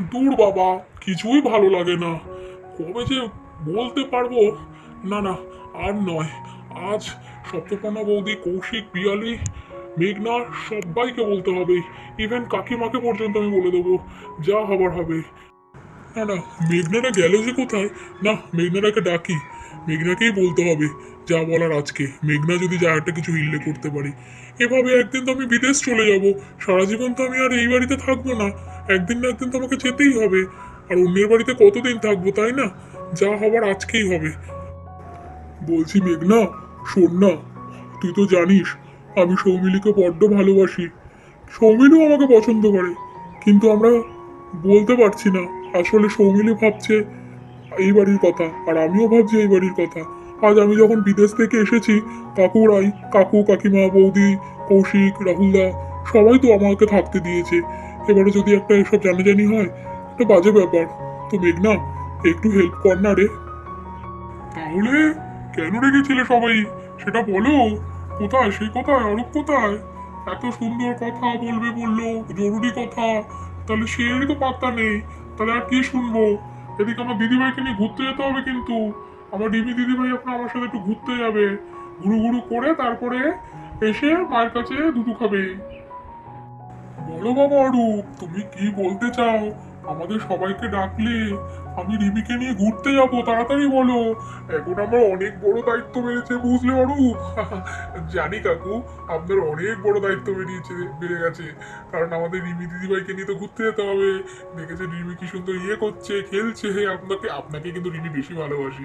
দূর বাবা, কিছুই ভালো লাগে না। কবে যে বলতে পারব? না না, আর নয়। আজ সপ্তপর্ণা বৌদি, কৌশিক বিয়ালি মেঘনা, সবাইকে বলতে হবে। ইভেন কাকিমাকে পর্যন্ত আমি বলে দেবো, যা হবার হবে। না না, মেঘনারা গেল যে কোথায়? না, মেঘনারাকে ডাকি। মেঘনাকেই বলতে হবে, যা বলার আজকে। মেঘনা যদি যা একটা কিছু হিল্লে করতে পারি। এভাবে একদিন তো আমি বিদেশ চলে যাব। সারা জীবন তো আমি আর এই বাড়িতে থাকব না। একদিন না একদিন তো আমাকে যেতেই হবে। আর অন্যের বাড়িতে কতদিন থাকব, তাই না? যা হবার আজকেই হবে। বলছি, মেঘনা, শোন না। তুই তো জানিস, আমি সৌমিলিকে বড্ড ভালোবাসি। সৌমিলিও আমাকে পছন্দ করে। কিন্তু আমরা বলতে পারছি না। আসলে সৌমিলি ভাবছে এই বাড়ির কথা, আর আমিও ভাবছি এই বাড়ির কথা। আজ আমি যখন বিদেশ থেকে এসেছি, কাকুরাই, কাকু, কাকিমা, বৌদি, কৌশিক, রাহুলদা, সবাই তো আমাকে থাকতে দিয়েছে। এবারে যদি একটা এসব জানাজানি হয়, একটা বাজে ব্যাপার। তো মেঘনা, একটু হেল্প কর না রে। তাহলে কেন রেগেছিলে সবাই? সেটা বলো। কোথায়? সে কোথায়? অরূপ কোথায়? এত সুন্দর কথা বলবে বলল, জরুরি কথা। তাহলে সেই তো পাত্তা নেই। তাহলে আর কি শুনব? এদিকে আমার দিদিভাইকে নিয়ে ঘুরতে যেতে হবে কিন্তু। আমার ডিমি দিদিভাই আপনার আমার সাথে একটু ঘুরতে যাবে। ঘুরু গুরু করে তারপরে এসে মায়ের কাছে দুধু খাবে। বলো বাবা অরূপ, তুমি কি বলতে চাও? আমাদের সবাইকে ডাকলে আমি রিমিকে নিয়ে ঘুরতে যাব, তাড়াতাড়ি বলো। এখন আমার অনেক বড় দায়িত্ব বেড়েছে, বুঝলে অরূপ? জানি কাকু, আপনার অনেক বড় দায়িত্ব বেরিয়েছে, বেড়ে গেছে। কারণ আমাদের রিমি দিদিভাইকে নিয়ে তো ঘুরতে যেতে হবে। দেখেছে রিমি কি সুন্দর ইয়ে করছে, খেলছে। হে আপনাকে আপনাকে কিন্তু রিমি বেশি ভালোবাসি।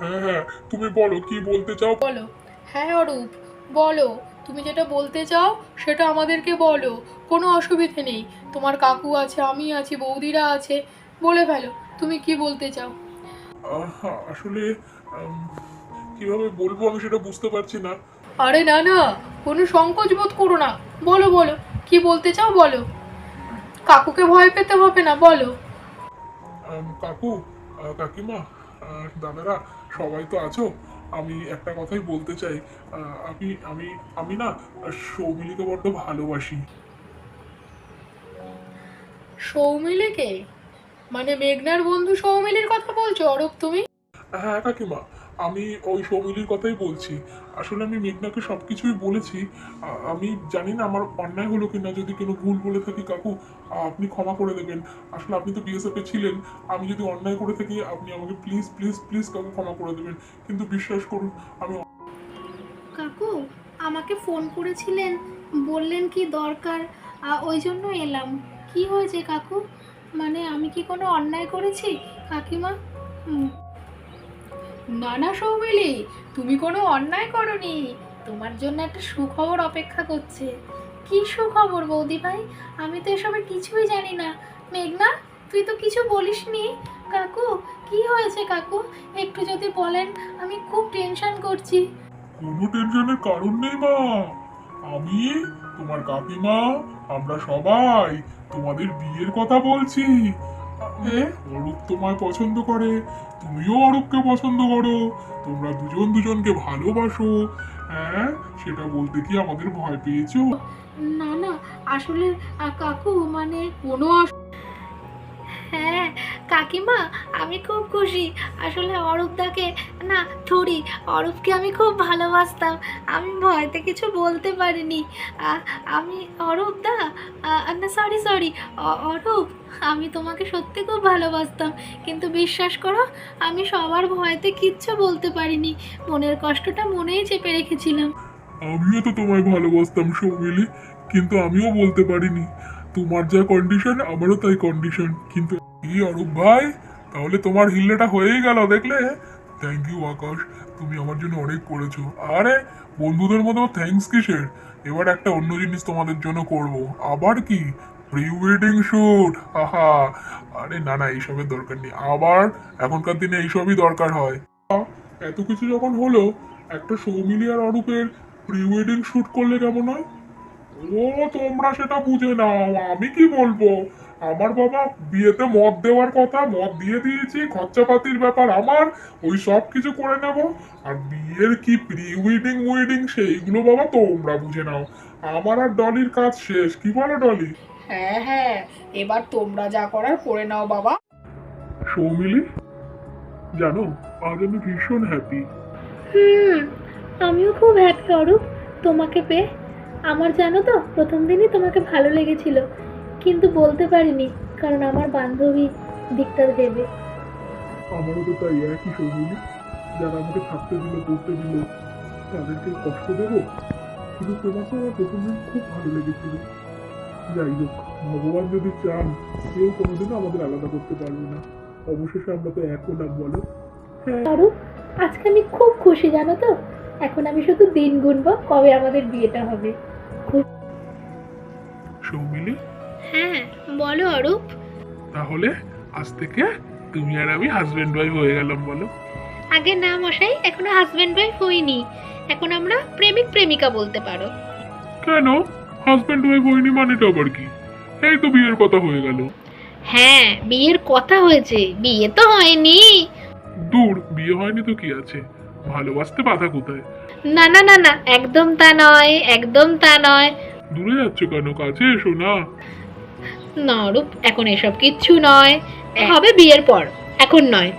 হ্যাঁ হ্যাঁ তুমি বলো, কি বলতে চাও? বলো। হ্যাঁ অরূপ, বলো। তুমি যেটা বলতে চাও সেটা আমাদেরকে বলো। কোনো অসুবিধে নেই। তোমার কাকু আছে আমি আছি বৌদিরা আছে বলে ফেলো। তুমি কি বলতে চাও? আসলে কীভাবে বলব আমি সেটা বুঝতে পারছি না। আরে না না কোনো সংকোচ বোধ করো না। বলো বলো কি বলতে চাও বলো। কাকুকে ভয় পেতে হবে না বলো। কাকু কাকিমা দাদারা সবাই তো আছো। আমি একটা কথাই বলতে চাই আহ, আমি আমি আমি না সৌমিলিকে বড্ড ভালোবাসি। সৌমিলিকে? মানে মেঘনার বন্ধু সৌমিলির কথা বলছো অরূপ তুমি? হ্যাঁ কাকিমা। আমি ওই সৌমিলির কথাই বলছি। আসলে আমি মেঘনাকে সব কিছুই বলেছি আমি জানি না আমার অন্যায় হলো কিনা, যদি কোনো ভুল বলে থাকি কাকু আপনি ক্ষমা করে দেবেন। আসলে আপনি তো বিএসএফে ছিলেন, আমি যদি অন্যায় করে থাকি, আপনি আমাকে প্লিজ প্লিজ প্লিজ কাকু ক্ষমা করে দেবেন। কিন্তু বিশ্বাস করুন, আমি কাকু, আমাকে ফোন করেছিলেন, বললেন কি দরকার ওই জন্য এলাম। কি হয়েছে কাকু? মানে আমি কি কোনো অন্যায় করেছি? কাকিমা না না সৌমিলি, তুমি কোনো অন্যায় করনি। তোমার জন্য একটা সুখবর অপেক্ষা করছে। কি সুখবর বৌদি ভাই? আমি তো এসবের কিছুই জানি না। মেঘনা, তুই তো কিছু বলিসনি। কাকু, কি হয়েছে কাকু? একটু যদি বলেন, আমি খুব টেনশন করছি। কোনো টেনশনের কারণ নেই মা। আমি, তোমার কাকিমা, আমরা সবাই তোমাদের বিয়ের কথা বলছি। অরূপ তোমায় পছন্দ করে তুমিও অরূপকে পছন্দ করো তোমরা দুজন দুজনকে ভালোবাসো। হ্যাঁ সেটা বলতে কি আমাদের ভয় পেয়েছ? না না আসলে কাকু মানে কোনো হ্যাঁ কাকিমা, আমি খুব খুশি। আসলে অরূপদাকে, না, থরি, অরূপকে আমি খুব ভালোবাসতাম। আমি ভয়তে কিছু বলতে পারিনি। আমি, অরূপদা? না সরি সরি অরূপ, আমি তোমাকে সত্যি খুব ভালোবাসতাম। কিন্তু বিশ্বাস করো, আমি সবার ভয়তে কিচ্ছু বলতে পারিনি। মনের কষ্টটা মনেই চেপে রেখেছিলাম। আমিও তো তোমায় ভালোবাসতাম সৌমিলি, কিন্তু আমিও বলতে পারিনি। তোমার যা কন্ডিশন আমারও তাই কন্ডিশন কিন্তু কি অরূপ ভাই? তাহলে তোমার হিল্লেটা হয়েই গেল, দেখলে? Thank you Akash. তুমি আমার জন্য অনেক করেছ। আরে, বন্ধুদের মতো থ্যাঙ্কস কিসের? এবার একটা অন্য জিনিস তোমাদের জন্য করব। আবার কি? প্রি ওয়েডিং শুট আহা। আরে, না না, এইসবের দরকার নেই। আবার এখনকার দিনে এইসবই দরকার হয়। এত কিছু যখন হলো, একটা সৌমিলি আর অরূপের প্রি ওয়েডিং শুট করলে কেমন হয়? ও, তোমরা সেটা বুঝে নাও। আমি কি বলব? আমার বাবা বিয়েতে মদ দেওয়ার কথা মদ দিয়ে দিয়েছি খরচাপাতির ব্যাপার আমার ওই সব কিছু করে নেব। আর বিয়ের কি প্রি উইডিং উইডিং সেইগুলো বাবা তোমরা বুঝে নাও। আমার আর ডলির কাজ শেষ কি বলো ডলি? হ্যাঁ হ্যাঁ এবার তোমরা যা করার করে নাও বাবা। সৌমিলি জানো আজ আমি ভীষণ হ্যাপি হুম আমিও খুব হ্যাপি অরূপ তোমাকে পেয়ে। আমার জানো তো প্রথম দিনই তোমাকে ভালো লেগেছিল। কিন্তু বলতে পারিনি কারণ আমার বান্ধবী দিকটা দেবে আমারও তো তাই একই সৌমিলি যারা আমাকে থাকতে দিল পড়তে দিল তাদেরকে কষ্ট দেব? কিন্তু তোমাকে আমার প্রথম দিন খুব ভালো লেগেছিল। যাই হোক ভগবান যদি চান কেউ কোনোদিনও আমাদের আলাদা করতে পারবে না। অবশেষে আমরা তো এক হলাম বলো? অরূপ আজকে আমি খুব খুশি জানো তো? এখন আমি শুধু দিন গুনবো কবে আমাদের বিয়েটা হবে। সৌমিলি হ্যাঁ বলো অরূপ। তাহলে আজ থেকে তুমি আর আমি হাজবেন্ড ওয়াইফ হয়ে গেলাম বলো। আগে না মশাই এখনও হাজবেন্ড ওয়াইফ হইনি। এখন আমরা প্রেমিক প্রেমিকা বলতে পারো। কেন? হাজবেন্ড ওয়াইফ হয়নি মানেটা আবার কি? এই তো বিয়ের কথা হয়ে গেল। হ্যাঁ বিয়ের কথা হয়েছে বিয়ে তো হয়নি। দূর বিয়ে হয়নি তো কি আছে? ভালোবাসতে বাধা কোথায়? না না না না একদম তা নয় একদম তা নয়। দূরে যাচ্ছ কেন? কাছে এসো না। না রূপ এখন এসব কিচ্ছু নয়। হবে বিয়ের পর এখন নয়।